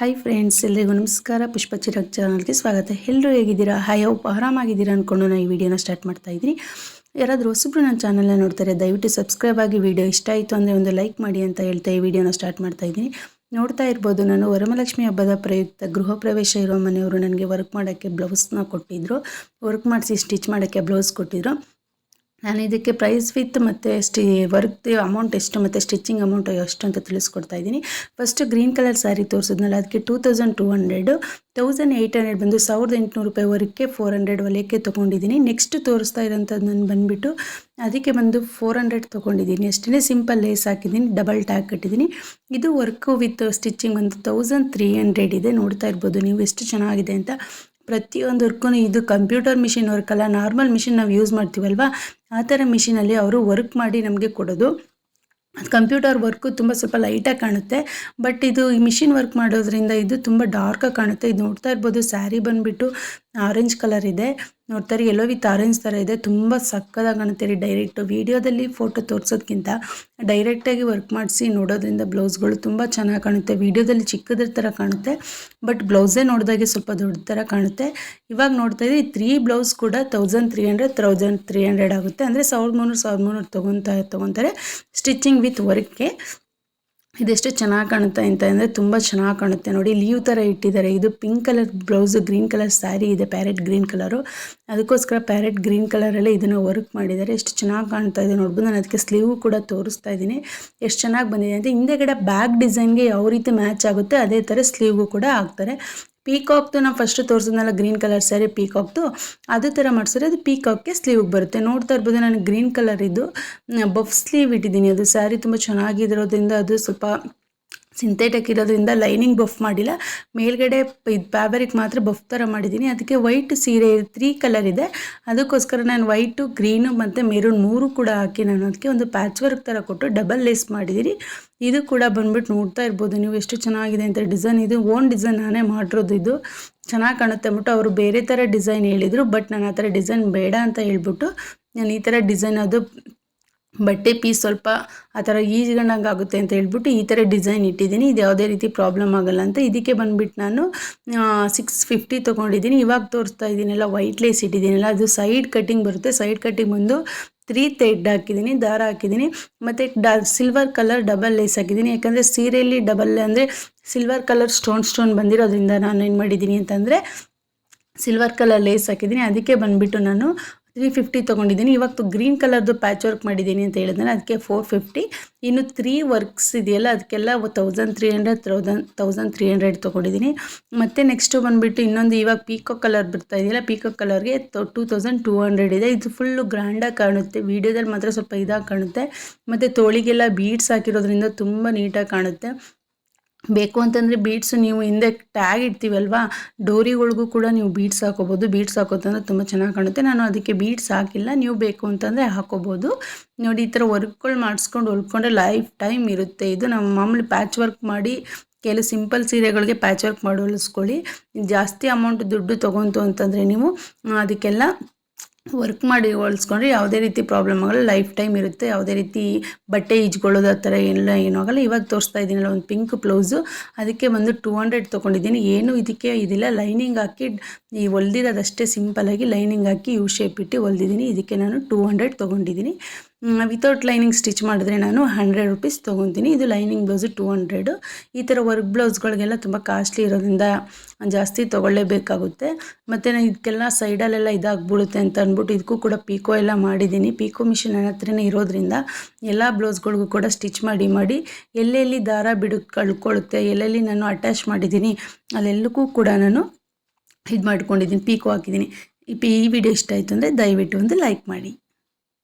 Hi friends ಎಲ್ಲರಿಗೂ ನಮಸ್ಕಾರ. ಪುಷ್ಪ ಚಿರಾಗ್ ಚಾನಲ್ಗೆ ಸ್ವಾಗತ. ಎಲ್ಲರೂ ಹೇಗಿದ್ದೀರಾ? ಹಾಯ್ ಹೋಪ್ ಆರಾಮಾಗಿದ್ದೀರಾ ಅಂದ್ಕೊಂಡು ನಾನು ಈ ವಿಡಿಯೋನ ಸ್ಟಾರ್ಟ್ ಮಾಡ್ತಾ ಇದ್ದೀನಿ. ಯಾರಾದರೂ ಹೊಸಬ್ರು ನನ್ನ ಚಾನಲ್ನ ನೋಡ್ತಾರೆ, ದಯವಿಟ್ಟು ಸಬ್ಸ್ಕ್ರೈಬ್ ಆಗಿ ವಿಡಿಯೋ ಇಷ್ಟ ಆಯಿತು ಅಂದರೆ ಒಂದು ಲೈಕ್ ಮಾಡಿ ಅಂತ ಹೇಳ್ತಾ ಈ ವಿಡಿಯೋನ ಸ್ಟಾರ್ಟ್ ಮಾಡ್ತಾ ಇದ್ದೀನಿ. ನೋಡ್ತಾ ಇರ್ಬೋದು, ನಾನು ವರಮಲಕ್ಷ್ಮಿ ಹಬ್ಬದ ಪ್ರಯುಕ್ತ ಗೃಹ ಪ್ರವೇಶ ಇರೋ ಮನೆಯವರು ನನಗೆ ವರ್ಕ್ ಮಾಡೋಕ್ಕೆ ಬ್ಲೌಸ್ನ ಕೊಟ್ಟಿದ್ದರು ವರ್ಕ್ ಮಾಡಿಸಿ ಸ್ಟಿಚ್ ಮಾಡೋಕ್ಕೆ ಬ್ಲೌಸ್ ಕೊಟ್ಟಿದ್ರು. ನಾನು ಇದಕ್ಕೆ ಪ್ರೈಸ್ ವಿತ್ ಮತ್ತು ಸ್ಟಿ ವರ್ಕ್ ಅಮೌಂಟ್ ಎಷ್ಟು ಮತ್ತು ಸ್ಟಿಚಿಂಗ್ ಅಮೌಂಟ್ ಎಷ್ಟು ಅಂತ ತಿಳಿಸ್ಕೊಡ್ತಾ ಇದ್ದೀನಿ. ಫಸ್ಟ್ ಗ್ರೀನ್ ಕಲರ್ ಸ್ಯಾರಿ ತೋರಿಸಿದ್ನಲ್ಲ, ಅದಕ್ಕೆ two thousand two hundred thousand eight hundred ಬಂದು ಸಾವಿರದ ಎಂಟುನೂರು ರೂಪಾಯಿ ವರ್ಕ್ಕೆ ಫೋರ್ ಹಂಡ್ರೆಡ್ ಹೊಲಿಯಕ್ಕೆ ತೊಗೊಂಡಿದ್ದೀನಿ. ನೆಕ್ಸ್ಟ್ ತೋರಿಸ್ತಾ ಇರೋಂಥದ್ದು ನಾನು ಬಂದುಬಿಟ್ಟು ಅದಕ್ಕೆ ಬಂದು ಫೋರ್ ಹಂಡ್ರೆಡ್ ತೊಗೊಂಡಿದ್ದೀನಿ. ಅಷ್ಟೇ ಸಿಂಪಲ್ ಲೇಸ್ ಹಾಕಿದ್ದೀನಿ ಡಬಲ್ ಟ್ಯಾಕ್ ಕಟ್ಟಿದ್ದೀನಿ. ಇದು ವರ್ಕು ವಿತ್ ಸ್ಟಿಚಿಂಗ್ ಒಂದು ತೌಸಂಡ್ ತ್ರೀ ಹಂಡ್ರೆಡ್ ಇದೆ. ನೋಡ್ತಾ ಇರ್ಬೋದು ನೀವು ಎಷ್ಟು ಚೆನ್ನಾಗಿದೆ ಅಂತ. ಪ್ರತಿಯೊಂದು ವರ್ಕು ಇದು ಕಂಪ್ಯೂಟರ್ ಮಿಷಿನ್ ವರ್ಕಲ್ಲ ನಾರ್ಮಲ್ ಮಿಷಿನ್ ನಾವು ಯೂಸ್ ಮಾಡ್ತೀವಲ್ವ? ಆ ಥರ ಮಿಷಿನಲ್ಲಿ ಅವರು ವರ್ಕ್ ಮಾಡಿ ನಮಗೆ ಕೊಡೋದು. ಅದು ಕಂಪ್ಯೂಟರ್ ವರ್ಕು ತುಂಬ ಸ್ವಲ್ಪ ಲೈಟಾಗಿ ಕಾಣುತ್ತೆ. ಬಟ್ ಇದು ಈ ಮಿಷಿನ್ ವರ್ಕ್ ಮಾಡೋದ್ರಿಂದ ಇದು ತುಂಬ ಡಾರ್ಕಾಗಿ ಕಾಣುತ್ತೆ. ಇದು ನೋಡ್ತಾ ಇರ್ಬೋದು ಸ್ಯಾರಿ ಬಂದುಬಿಟ್ಟು ಆರೆಂಜ್ ಕಲರ್ ಇದೆ. ನೋಡ್ತಾರೆ, ಎಲ್ಲೋ ವಿತ್ ಆರೆಂಜ್ ಥರ ಇದೆ, ತುಂಬ ಸಕ್ಕದಾಗಿ ಕಾಣುತ್ತೆ ರೀ ಡೈರೆಕ್ಟು ವೀಡಿಯೋದಲ್ಲಿ ಫೋಟೋ ತೋರಿಸೋದಕ್ಕಿಂತ ಡೈರೆಕ್ಟಾಗಿ ವರ್ಕ್ ಮಾಡಿಸಿ ನೋಡೋದ್ರಿಂದ ಬ್ಲೌಸ್ಗಳು ತುಂಬ ಚೆನ್ನಾಗಿ ಕಾಣುತ್ತೆ. ವೀಡಿಯೋದಲ್ಲಿ ಚಿಕ್ಕದ್ರ ಥರ ಕಾಣುತ್ತೆ ಬಟ್ ಬ್ಲೌಸೇ ನೋಡಿದಾಗೆ ಸ್ವಲ್ಪ ದೊಡ್ಡ ಥರ ಕಾಣುತ್ತೆ. ಇವಾಗ ನೋಡ್ತಾ ಇದ್ದೀವಿ ತ್ರೀ ಬ್ಲೌಸ್ ಕೂಡ thousand three hundred thousand three hundred ಆಗುತ್ತೆ. ಅಂದರೆ ಸಾವಿರದ ಮುನ್ನೂರು ಸಾವಿರದ ಮುನ್ನೂರು ತೊಗೊತಾ, ತೊಗೊತಾರೆ ಸ್ಟಿಚಿಂಗ್ ವಿತ್ ವರ್ಕ್ಗೆ ಇದೆಷ್ಟು ಚೆನ್ನಾಗಿ ಕಾಣುತ್ತೆ ಅಂತ ಅಂದರೆ ತುಂಬ ಚೆನ್ನಾಗಿ ಕಾಣುತ್ತೆ ನೋಡಿ. ಲೀವ್ ಥರ ಇಟ್ಟಿದ್ದಾರೆ. ಇದು pink colour blouse green colour sari ಇದೆ ಪ್ಯಾರೆಟ್ ಗ್ರೀನ್ ಕಲರು ಅದಕ್ಕೋಸ್ಕರ ಪ್ಯಾರೆಟ್ ಗ್ರೀನ್ ಕಲರಲ್ಲೇ ಇದನ್ನು ವರ್ಕ್ ಮಾಡಿದ್ದಾರೆ. ಎಷ್ಟು ಚೆನ್ನಾಗಿ ಕಾಣ್ತಾ ಇದೆ ನೋಡ್ಬೋದು. ನಾನು ಅದಕ್ಕೆ ಸ್ಲೀವ್ ಕೂಡ ತೋರಿಸ್ತಾ ಇದ್ದೀನಿ. ಎಷ್ಟು ಚೆನ್ನಾಗಿ ಬಂದಿದೆ ಅಂತ ಹಿಂದೆಗಡೆ ಬ್ಯಾಕ್ ಡಿಸೈನ್ಗೆ ಯಾವ ರೀತಿ ಮ್ಯಾಚ್ ಆಗುತ್ತೆ, ಅದೇ ಥರ ಸ್ಲೀವ್ಗೂ ಕೂಡ ಹಾಕ್ತಾರೆ. ಪೀಕಾಕ್ದು ನಾವು ಫಸ್ಟ್ ತೋರಿಸಿದ್ನಲ್ಲ ಗ್ರೀನ್ ಕಲರ್ ಸ್ಯಾರಿ ಪೀಕಾಕ್ದು, ಅದೇ ಥರ ಮಾಡಿಸಿದ್ರೆ ಅದು ಪೀಕಾಕ್ಗೆ ಸ್ಲೀವ್ಗೆ ಬರುತ್ತೆ. ನೋಡ್ತಾ ಇರ್ಬೋದು ನಾನು ಗ್ರೀನ್ ಕಲರ್ ಇದು ಬಫ್ ಸ್ಲೀವ್ ಇಟ್ಟಿದ್ದೀನಿ. ಅದು ಸ್ಯಾರಿ ತುಂಬ ಚೆನ್ನಾಗಿರೋದ್ರಿಂದ ಅದು ಸ್ವಲ್ಪ ಸಿಂಥೆಟಿಕ್ ಇರೋದ್ರಿಂದ ಲೈನಿಂಗ್ ಬಫ್ ಮಾಡಿಲ್ಲ. ಮೇಲ್ಗಡೆ ಇದು ಫ್ಯಾಬ್ರಿಕ್ ಮಾತ್ರ ಬಫ್ ಥರ ಮಾಡಿದ್ದೀನಿ ಅದಕ್ಕೆ ವೈಟ್ ಸೀರೆ ತ್ರೀ ಕಲರ್ ಇದೆ. ಅದಕ್ಕೋಸ್ಕರ ನಾನು ವೈಟು ಗ್ರೀನು ಮತ್ತು ಮೆರೂನ್ ಮೂರು ಕೂಡ ಹಾಕಿ ನಾನು ಅದಕ್ಕೆ ಒಂದು ಪ್ಯಾಚ್ ವರ್ಕ್ ಥರ ಕೊಟ್ಟು ಡಬಲ್ ಲೇಸ್ ಮಾಡಿದ್ದೀನಿ ಇದು ಕೂಡ ಬಂದ್ಬಿಟ್ಟು ನೋಡ್ತಾ ಇರ್ಬೋದು ನೀವು ಎಷ್ಟು ಚೆನ್ನಾಗಿದೆ ಅಂತ ಡಿಸೈನ್ ಇದು ಓನ್ ಡಿಸೈನ್ ನಾನೇ ಮಾಡಿರೋದು ಇದು. ಚೆನ್ನಾಗಿ ಕಾಣುತ್ತೆ ಅಂದ್ಬಿಟ್ಟು ಅವರು ಬೇರೆ ಥರ ಡಿಸೈನ್ ಹೇಳಿದರು. ಬಟ್ ನಾನು ಆ ಥರ ಡಿಸೈನ್ ಬೇಡ ಅಂತ ಹೇಳ್ಬಿಟ್ಟು ನಾನು ಈ ಥರ ಡಿಸೈನ್ ಅದು ಬಟ್ಟೆ ಪೀಸ್ ಸ್ವಲ್ಪ ಆ ಥರ ಈಜ್ಗಂಡಂಗೆ ಆಗುತ್ತೆ ಅಂತ ಹೇಳ್ಬಿಟ್ಟು ಈ ಥರ ಡಿಸೈನ್ ಇಟ್ಟಿದ್ದೀನಿ. ಇದು ಯಾವುದೇ ರೀತಿ ಪ್ರಾಬ್ಲಮ್ ಆಗಲ್ಲ ಅಂತ. ಇದಕ್ಕೆ ಬಂದುಬಿಟ್ಟು ನಾನು ಸಿಕ್ಸ್ ಫಿಫ್ಟಿ ತೊಗೊಂಡಿದ್ದೀನಿ. ಇವಾಗ ತೋರಿಸ್ತಾ ಇದ್ದೀನಲ್ಲ ವೈಟ್ ಲೇಸ್ ಇಟ್ಟಿದ್ದೀನಲ್ಲ, ಅದು ಸೈಡ್ ಕಟ್ಟಿಂಗ್ ಬರುತ್ತೆ. ಸೈಡ್ ಕಟ್ಟಿಂಗ್ ಬಂದು ತ್ರೀ ತೆಡ್ ಹಾಕಿದ್ದೀನಿ, ದಾರ ಹಾಕಿದ್ದೀನಿ. ಮತ್ತು ಡ ಸಿಲ್ವರ್ ಕಲರ್ ಡಬಲ್ ಲೇಸ್ ಹಾಕಿದ್ದೀನಿ. ಯಾಕಂದರೆ ಸೀರೆಯಲ್ಲಿ ಡಬಲ್ ಅಂದರೆ ಸಿಲ್ವರ್ ಕಲರ್ ಸ್ಟೋನ್ ಸ್ಟೋನ್ ಬಂದಿರೋದ್ರಿಂದ ನಾನು ಏನು ಮಾಡಿದ್ದೀನಿ ಅಂತಂದರೆ ಸಿಲ್ವರ್ ಕಲರ್ ಲೇಸ್ ಹಾಕಿದ್ದೀನಿ. ಅದಕ್ಕೆ ಬಂದುಬಿಟ್ಟು ನಾನು ತ್ರೀ ಫಿಫ್ಟಿ ತೊಗೊಂಡಿದ್ದೀನಿ. ಇವತ್ತು ಗ್ರೀನ್ ಕಲರ್ದು ಪ್ಯಾಚ್ ವರ್ಕ್ ಮಾಡಿದ್ದೀನಿ ಅಂತ ಹೇಳಿದ್ರೆ ಅದಕ್ಕೆ ಫೋರ್ ಫಿಫ್ಟಿ ಇನ್ನು ತ್ರೀ ವರ್ಕ್ಸ್ ಇದೆಯಲ್ಲ, ಅದಕ್ಕೆಲ್ಲ thousand three hundred thousand thousand three hundred ತೊಗೊಂಡಿದ್ದೀನಿ. ಮತ್ತು ನೆಕ್ಸ್ಟು ಬಂದುಬಿಟ್ಟು ಇನ್ನೊಂದು ಇವಾಗ ಪೀಕೋ ಕಲರ್ ಬರ್ತಾ ಇದೆಯಲ್ಲ ಪೀಕೋ ಕಲರ್ಗೆ ಟೂ ತೌಸಂಡ್ ಟೂ ಹಂಡ್ರೆಡ್ ಇದೆ. ಇದು ಫುಲ್ಲು ಗ್ರ್ಯಾಂಡಾಗಿ ಕಾಣುತ್ತೆ. ವೀಡಿಯೋದಲ್ಲಿ ಮಾತ್ರ ಸ್ವಲ್ಪ ಇದಾಗಿ ಕಾಣುತ್ತೆ. ಮತ್ತು ತೋಳಿಗೆಲ್ಲ ಬೀಡ್ಸ್ ಹಾಕಿರೋದ್ರಿಂದ ತುಂಬ ನೀಟಾಗಿ ಕಾಣುತ್ತೆ. ಬೇಕು ಅಂತಂದರೆ ಬೀಡ್ಸು ನೀವು ಹಿಂದೆ ಟ್ಯಾಗ್ ಇಡ್ತೀವಲ್ವಾ? ಡೋರಿಗಳಿಗೂ ಕೂಡ ನೀವು ಬೀಡ್ಸ್ ಹಾಕೋಬೋದು. ಬೀಡ್ಸ್ ಹಾಕೋದಂದ್ರೆ ತುಂಬ ಚೆನ್ನಾಗಿ ಕಾಣುತ್ತೆ. ನಾನು ಅದಕ್ಕೆ ಬೀಡ್ಸ್ ಹಾಕಿಲ್ಲ. ನೀವು ಬೇಕು ಅಂತಂದರೆ ಹಾಕೋಬೋದು. ನೋಡಿ, ಈ ಥರ ವರ್ಕ್ಗಳು ಮಾಡಿಸ್ಕೊಂಡು ಹೊಲ್ಕೊಂಡ್ರೆ ಲೈಫ್ ಟೈಮ್ ಇರುತ್ತೆ. ಇದು ನಮ್ಮ ಮಾಮೂಲಿ ಪ್ಯಾಚ್ ವರ್ಕ್ ಮಾಡಿ, ಕೆಲವು ಸಿಂಪಲ್ ಸೀರೆಗಳಿಗೆ ಪ್ಯಾಚ್ ವರ್ಕ್ ಮಾಡಿ ಹೊಲಿಸ್ಕೊಳ್ಳಿ. ಜಾಸ್ತಿ ಅಮೌಂಟ್ ದುಡ್ಡು ತೊಗೊಂತು ಅಂತಂದರೆ ನೀವು ಅದಕ್ಕೆಲ್ಲ ವರ್ಕ್ ಮಾಡಿ ಹೋಲಿಸ್ಕೊಂಡ್ರೆ ಯಾವುದೇ ರೀತಿ ಪ್ರಾಬ್ಲಮ್ ಆಗಲ್ಲ ಲೈಫ್ ಟೈಮ್ ಇರುತ್ತೆ. ಯಾವುದೇ ರೀತಿ ಬಟ್ಟೆ ಈಜ್ಕೊಳ್ಳೋದು ಆ ಥರ ಎಲ್ಲ ಏನೂ ಆಗಲ್ಲ. ಇವಾಗ ತೋರಿಸ್ತಾ ಇದ್ದೀನಲ್ಲ ಒಂದು ಪಿಂಕ್ ಬ್ಲೌಸು ಅದಕ್ಕೆ ಒಂದು ಟೂ ಹಂಡ್ರೆಡ್ ತೊಗೊಂಡಿದ್ದೀನಿ. ಏನು ಇದಕ್ಕೆ ಇದಿಲ್ಲ. ಲೈನಿಂಗ್ ಹಾಕಿ, ಈ ಹೊಲ್ದಿರೋದಷ್ಟೇ ಸಿಂಪಲಾಗಿ ಲೈನಿಂಗ್ ಹಾಕಿ ಯು ಶೇಪ್ ಇಟ್ಟು ಹೊಲ್ದಿದ್ದೀನಿ. ಇದಕ್ಕೆ ನಾನು ಟೂ ಹಂಡ್ರೆಡ್ ತೊಗೊಂಡಿದ್ದೀನಿ. ವಿತೌಟ್ ಲೈನಿಂಗ್ ಸ್ಟಿಚ್ ಮಾಡಿದ್ರೆ ನಾನು ಹಂಡ್ರೆಡ್ ರುಪೀಸ್ ತೊಗೊತೀನಿ. ಇದು ಲೈನಿಂಗ್ ಬ್ಲೌಸು ಟೂ ಹಂಡ್ರೆಡು ಈ ಥರ ವರ್ಕ್ ಬ್ಲೌಸ್ಗಳಿಗೆಲ್ಲ ತುಂಬ ಕಾಸ್ಟ್ಲಿ ಇರೋದ್ರಿಂದ ಜಾಸ್ತಿ ತೊಗೊಳ್ಳೇಬೇಕಾಗುತ್ತೆ. ಮತ್ತು ನಾನು ಇದಕ್ಕೆಲ್ಲ ಸೈಡಲ್ಲೆಲ್ಲ ಇದಾಗ್ಬಿಡುತ್ತೆ ಅಂತ ಅಂದ್ಬಿಟ್ಟು ಇದಕ್ಕೂ ಕೂಡ ಪೀಕೋ ಎಲ್ಲ ಮಾಡಿದ್ದೀನಿ. ಪೀಕೋ ಮಿಷಿನ್ ನನ್ನ ಹತ್ರನೇ ಇರೋದ್ರಿಂದ ಎಲ್ಲ ಬ್ಲೌಸ್ಗಳಿಗೂ ಕೂಡ ಸ್ಟಿಚ್ ಮಾಡಿ ಮಾಡಿ ಎಲ್ಲೆಲ್ಲಿ ದಾರ ಬಿಡು ಕಳ್ಕೊಳ್ಳುತ್ತೆ ಎಲ್ಲೆಲ್ಲಿ ನಾನು ಅಟ್ಯಾಚ್ ಮಾಡಿದ್ದೀನಿ ಅಲ್ಲೆಲ್ಲಕ್ಕೂ ಕೂಡ ನಾನು ಇದು ಮಾಡ್ಕೊಂಡಿದ್ದೀನಿ ಪೀಕೋ ಹಾಕಿದ್ದೀನಿ. ಈ ವಿಡಿಯೋ ಇಷ್ಟ ಆಯಿತು ಅಂದರೆ ದಯವಿಟ್ಟು ಒಂದು ಲೈಕ್ ಮಾಡಿ.